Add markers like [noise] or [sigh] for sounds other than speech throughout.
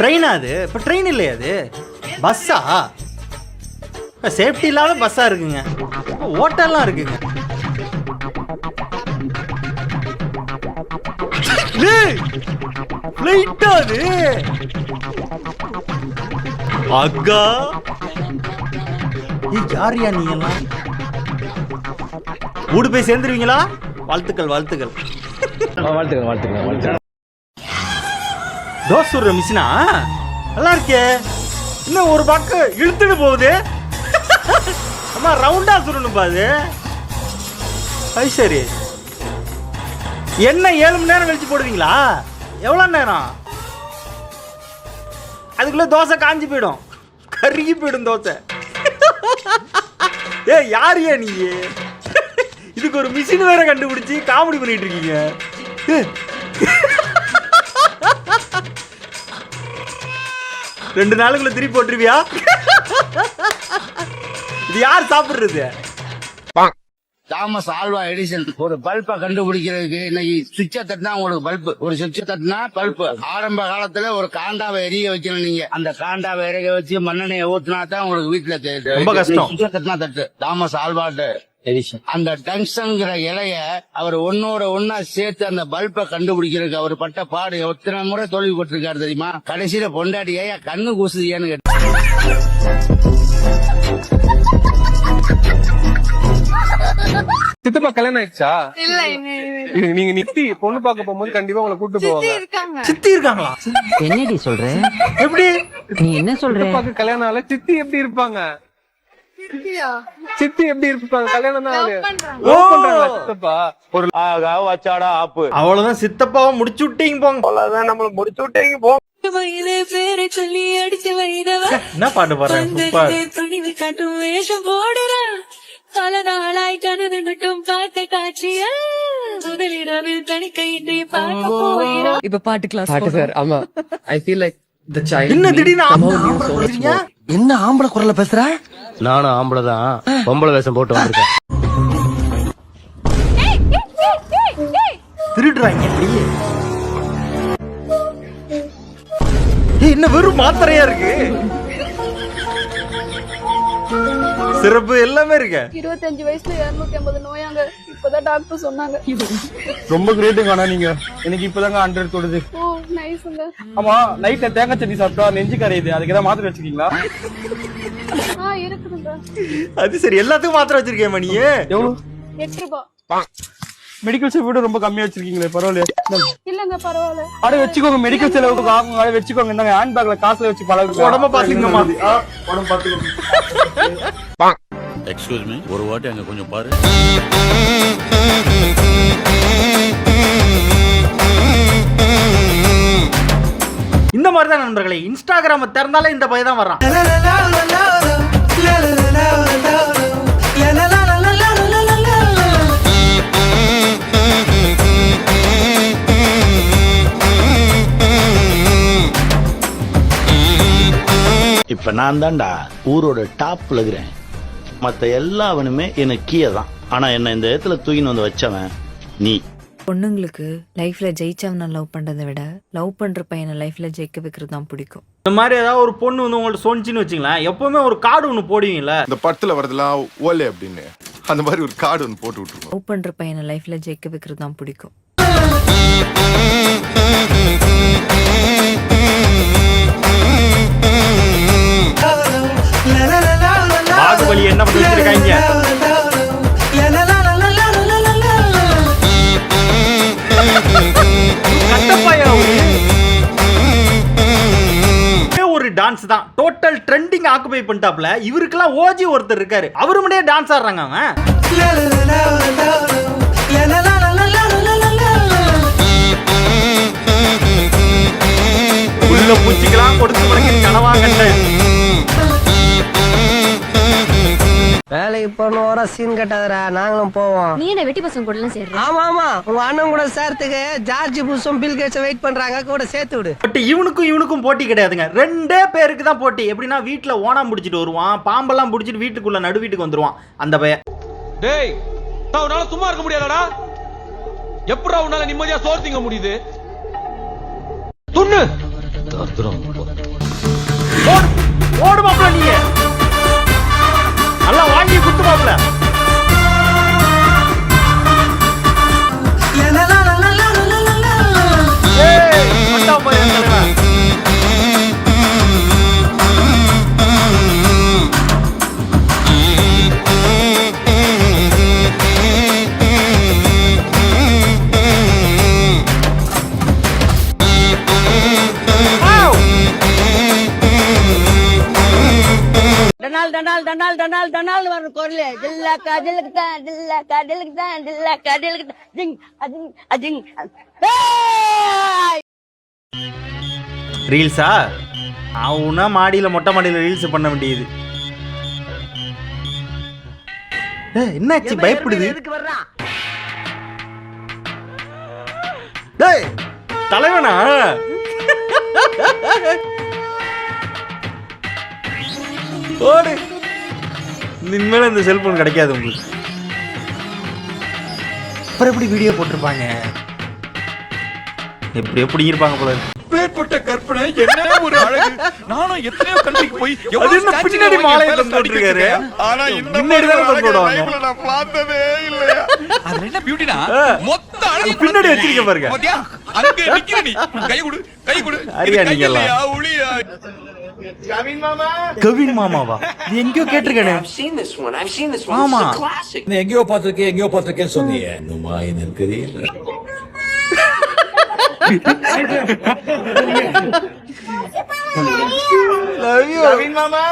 ட்ரெயினா அது? இப்போ ட்ரெயின் இல்லையா அது? பஸ்ஸா சேஃப்டி இல்லாத பஸ்ஸா இருக்குங்க. ஓட்டெல்லாம் இருக்குங்க. அது? அக்கா? யாருயா நீ எல்லாம்? வீடு போய் சேர்ந்துருவீங்களா? வாழ்த்துக்கள் வாழ்த்துக்கள். வாழ்த்துக்கிறேன் வாழ்த்துக்கிறேன் வாழ்த்துக்கிறேன் தோசை சுடுற மிஷினா? நல்லா இருக்கே. இன்னும் ஒரு பக்கம் இழுத்துட்டு போகுது. அம்மா ரவுண்டா சுடணும்பா அது. அது சரி. என்ன ஏழு மணி நேரம் கழிச்சு போடுவீங்களா? எவ்வளோ நேரம்? அதுக்குள்ளே தோசை காஞ்சி போயிடும். கருகி போயிடும் தோசை. ஏ யார் நீ? இதுக்கு ஒரு மிஷின் வேற கண்டுபிடிச்சி காமெடி பண்ணிட்டு இருக்கீங்க. ரெண்டு நாளுக்குள்ள திருப்பி போட்டுருவியா? இது யார் சாப்பிடுறது? தாமஸ் ஆல்வா எடிசன் ஒரு பல்பை கண்டுபிடிக்கிறதுக்கு இன்னைக்கு சுவிட்சை தட்டினா உங்களுக்கு பல்பு. ஒரு சுவிட்சை தட்டினா பல்பு. ஆரம்ப காலத்துல ஒரு காண்டாவை எரிய வைக்கணும் நீங்க அந்த காண்டாவை எரிய வச்சு மண்ணெண்ணெயை ஊத்தினா தான் உங்களுக்கு வீட்டுல ரொம்ப கஷ்டம். சுவிட்சை தட்டினா தட்டு. தாமஸ் ஆல்வாட் எடிசன் அந்த டங்ஸ்டன்ங்கிற இலைய அவர் ஒன்னோட ஒன்னா சேர்த்து அந்த பல்பை கண்டுபிடிக்கிறதுக்கு அவர் பட்ட பாடு எத்தனை முறை தோல்வி போட்டிருக்காரு தெரியுமா? கடைசியில பொண்டாட்டி ஏயா கண்ணு கூசுதியான்னு கேட்டு சித்தப்பா கல்யாணம் ஆயிடுச்சா? நீங்க நித்தி பொண்ணு பார்க்க போகும்போது கண்டிப்பா உங்களை கூட்டு போவாங்க. சித்தி இருக்காங்களா? என்னடி சொல்ற? எப்படி? நீ என்ன சொல்ற? கல்யாணம் ஆகல சித்தி எப்படி இருப்பாங்க? சித்தி எப்படி இருப்பாங்க? கல்யாணம் தான் ஆகல Love பண்றாங்க. Love பண்றாங்களா சித்தப்பா? ஒரு அவ்வளவுதான் சித்தப்பாவை முடிச்சு விட்டீங்க போங்க. வயது பேரை சொல்லி அடிச்சு வைதவ என்ன பாட்டு போடுற? பல நாளாய் கனவு மட்டும் பார்த்த காட்சிய முதலிரவு தனிக்கையின்றி பார்க்க இப்ப பாட்டு கிளாஸ் பாட்டு சார் ஆமா. ஐ ஃபீல் லைக் என்ன திடீர்னு ஆமா பேசுறீங்க? என்ன ஆம்பளை குரல்ல பேசுற? நானும் ஆம்பளை தான். பொம்பளை வேஷம் போட்டு வந்திருக்கேன். திருடுறாங்க என்ன வெறும் மாத்திரையா இருக்கு? சிறப்பு எல்லாமே இருக்கு. இருபத்தஞ்சு வயசுல இருநூத்தி ஐம்பது நோயாங்க. இப்பதான் டாக்டர் சொன்னாங்க. ரொம்ப கிரேட்டுங்க ஆனா நீங்க. எனக்கு இப்பதாங்க ஹண்ட்ரட் தொடுது. ஓ நைஸுங்க ஆமா நைட்ல தேங்காய் சட்னி சாப்பிட்டா நெஞ்சு கரையுது அதுக்கு ஏதாவது மாத்திரை இருக்குதுங்க. அது சரி எல்லாத்துக்கும் மாத்திரை வச்சிருக்கேன் எவ்வளவு எட்டு ரூபாய் மெடிக்கல் செலவு விட ரொம்ப கம்மியா வச்சிருக்கீங்களே பரவாயில்லையா. இல்லங்க பரவாயில்ல. அட வச்சுக்கோங்க மெடிக்கல் செலவுக்கு ஆகும் அட வச்சுக்கோங்க. இந்தாங்க ஹேண்ட் பேக்ல காசுல வச்சு பழகு உடம்ப பாத்துக்கங்கம்மா. உடம்ப பாத்துக்கோங்க. [laughs] எக்ஸ்கியூஸ் மீ ஒரு வாட்டி அங்க கொஞ்சம் பாரு. இந்த மாதிரி தான் நண்பர்களே இன்ஸ்டாகிராம திறந்தாலே இந்த பையன் தான் வர்றான். இப்ப நான் தான்டா ஊரோட டாப்ல இருக்கிறேன். மத்த எல்லாவனுமே எனக்கு கீழே தான் ஆனா என்ன இந்த இடத்துல தூக்கின்னு வந்து வச்சவன் நீ. பொண்ணுங்களுக்கு லைஃப்ல ஜெயிச்சவனை லவ் பண்றதை விட லவ் பண்ற பையனை லைஃப்ல ஜெயிக்க வைக்கிறது தான் பிடிக்கும். இந்த மாதிரி ஏதாவது ஒரு பொண்ணு வந்து உங்கள்ட்ட சொன்னிச்சின்னு வச்சுங்களேன் எப்பவுமே ஒரு கார்டு ஒன்று போடுவீங்கல்ல? இந்த படத்துல வரதெல்லாம் ஓலே அப்படின்னு. அந்த மாதிரி ஒரு கார்டு ஒன்று போட்டு விட்டுருவோம் லவ் பண்ற பையனை லைஃப்ல ஜெயிக்க வைக்கிறது தான் பிடிக்கும். பாகுபலி என்ன பண்ணி வச்சிருக்காங்க ஒரு டான்ஸ் தான் டோட்டல் ட்ரெண்டிங் ஆக்குபை பண்ணிட்டாப்ல இவருக்கெல்லாம் ஓஜி ஒருத்தர் இருக்காரு அவரு மட்டும் டான்ஸ் ஆடுறாங்க அவன் போகணும் வர சீன் கட்டாதடா நாங்களும் போவோம். நீ என்ன வெட்டி பசங்க கூட எல்லாம் சேர்ற? ஆமா ஆமா. உங்க அண்ணன் கூட சேர்த்துக்கு ஜார்ஜ் புஷும் பில் கேட்ஸ் வெயிட் பண்றாங்க கூட சேர்த்து விடு. பட் இவனுக்கும் இவனுக்கும் போட்டி கிடையாதுங்க. ரெண்டே பேருக்கு தான் போட்டி. எப்படின்னா வீட்டுல ஓணாம் பிடிச்சிட்டு வருவான் பாம்பெல்லாம் பிடிச்சிட்டு வீட்டுக்குள்ள நடு வீட்டுக்கு வந்துருவான். அந்த பையன். டேய் உன்னால சும்மா இருக்க முடியாதடா. எப்படா உன்னால நிம்மதியா சோறு திங்க முடியுது? துண்ணு. ஓடு ஓடு மாப்ள நீங்க டனால் டனால் டனால் டனால் வர குரல். தில்லக்கா தில்லுக்கு தான் தில்லக்கா தில்லுக்கு தான் தில்லக்கா தில்லுக்கு. தான் ஜிங் அஜிங் அஜிங். ரீல்ஸா? அவனா மாடியில மொட்டை மாடியில ரீல்ஸ் பண்ண வேண்டியது. என்னாச்சு பயப்படுது. டேய் தலைவனா? [laughs] ஓடு இனிமேல இந்த செல்போன் கிடைக்காது உங்களுக்கு அப்புறம் எப்படி வீடியோ போட்டிருப்பாங்க எப்படி எப்படி இருப்பாங்க போல. பேர்பட்ட கற்பனை என்ன ஒரு அழகு நானும் எத்தனையோ கண்ட்ரிக்கு போய் அது எவ்வளவு என்ன பின்னாடி மாலையை? வச்சிருக்கேன். ஆனா இந்த மாதிரி தானே ல நான் பார்த்ததே இல்லையா அதுல என்ன பியூட்டினா. மொத்த அழகு அது பின்னாடி வச்சிருக்க பாருங்க. அங்க நிக்கிற நீ கை கொடு கை கொடு கை நீங்க எல்லாம்? இல்லையா, உளியா கவின் மாமாவா இது எங்கேயோ கேட்டிருக்கேனே ஆமா எங்கேயோ பார்த்திருக்கேன் எங்கேயோ பார்த்திருக்கேன்னு சொன்னீங்க இன்னுமா எனக்கு தெரியல லவ் யூ கவின் மாமா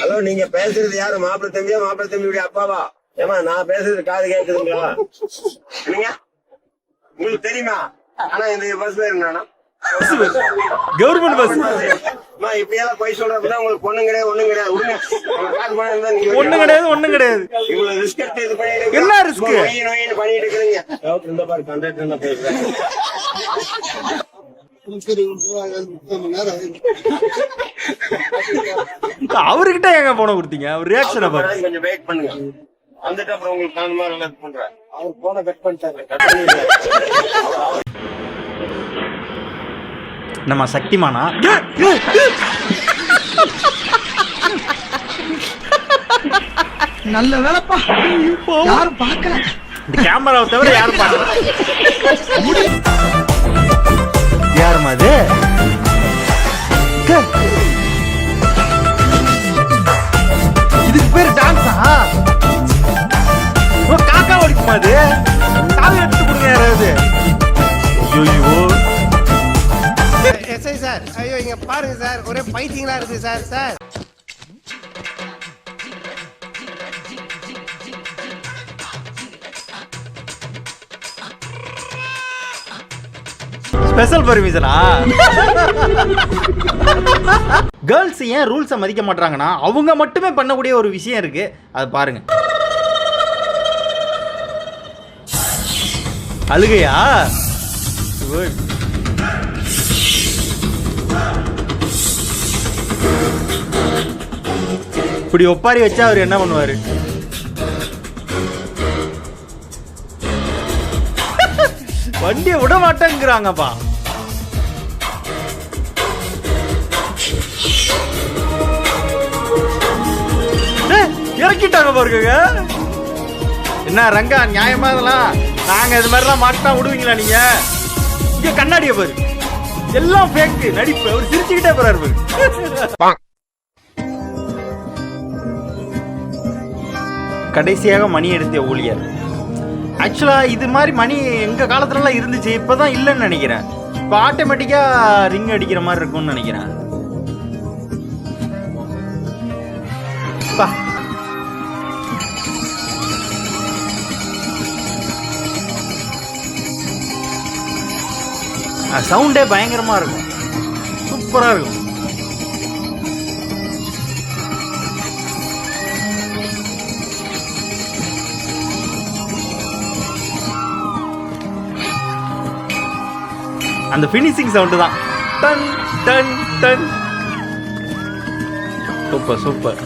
hello நீங்க பேசுறது யாரு? மாப்பிள்ள தம்பியா? மாப்பிள்ள தம்பியுடைய அப்பாவா? ஏமா நான் பேசுறது காது கேக்குதுங்களா? என்னங்க? உங்களுக்கு தெரியுமா? ஆனா இந்த பஸ்ல இருந்தானா? கவர்மெண்ட் பஸ் இப்படியெல்லாம் போய் சொல்றப்பதான் உங்களுக்கு பொண்ணும் கிடையாது ஒண்ணும் கிடையாது. நீங்க ஒண்ணும் கிடையாது ஒண்ணும் கிடையாது. இவ்வளவு ரிஸ்க் எடுத்து இது பண்ணிட்டு என்ன நொய்யுன்னு பண்ணிட்டு இருக்கிறீங்க. பாரு கண்டக்டர் பேசுறேன் அவர்கிட்ட எங்க போன கொடுத்தீங்க? அவர் ரியாக்ஷனை கொஞ்சம் வெயிட் பண்ணுங்க. வந்துட்டு அப்புறம் உங்களுக்கு அந்த மாதிரி இது பண்றேன். அவர் போன கட் பண்ணிட்டாரு. நம்ம சக்திமானா? நல்ல வேலைப்பா. யாரும் பார்க்கல. இந்த கேமராவை தவிர யாரும் பார்க்கல. யாருமா அது. இதுக்கு பேர் டான்ஸா ஓ, காக்கா ஓடிக்குமா அது? சாவி எடுத்து கொடுங்க யாராவது. ஐயோ எஸ்ஐ சார் ஐயோ இங்க பாருங்க சார் ஒரே பைத்தியங்களா இருக்கு சார் சார். ஸ்பெஷல் பர்மிஷனா கேர்ள்ஸ் ஏன் ரூல்ஸை மதிக்க மாட்டாங்கன்னா அவங்க மட்டுமே பண்ணக்கூடிய ஒரு விஷயம் இருக்கு. அதை பாருங்க. அழுகையா? இப்படி ஒப்பாரி வச்சா அவர் என்ன பண்ணுவாரு? வண்டியை விட மாட்டேங்கிறாங்கப்பா. ஏய், இறக்கிட்டாங்க பாருங்க. என்ன ரங்கா நியாயமா இதெல்லாம்? நாங்க இது மாதிரிலாம் மாட்டினா விடுவீங்களா நீங்க? இங்க கண்ணாடிய பாரு. எல்லாம் ஃபேக் நடிப்பு. அவர் சிரிச்சுக்கிட்டே போறாரு பாரு. கடைசியாக மணி எடுத்த ஊழியர். ஆக்சுவலாக இது மாதிரி மணி எங்கள் காலத்துலலாம் இருந்துச்சு இப்போ தான் இல்லைன்னு நினைக்கிறேன். இப்போ ஆட்டோமேட்டிக்காக ரிங் அடிக்கிற மாதிரி இருக்கும்னு நினைக்கிறேன். சவுண்டே பயங்கரமா இருக்கும். சூப்பரா இருக்கும். அந்த ஃபினிஷிங் சவுண்டு தான். டன் டன் டன் சூப்பர் சூப்பர்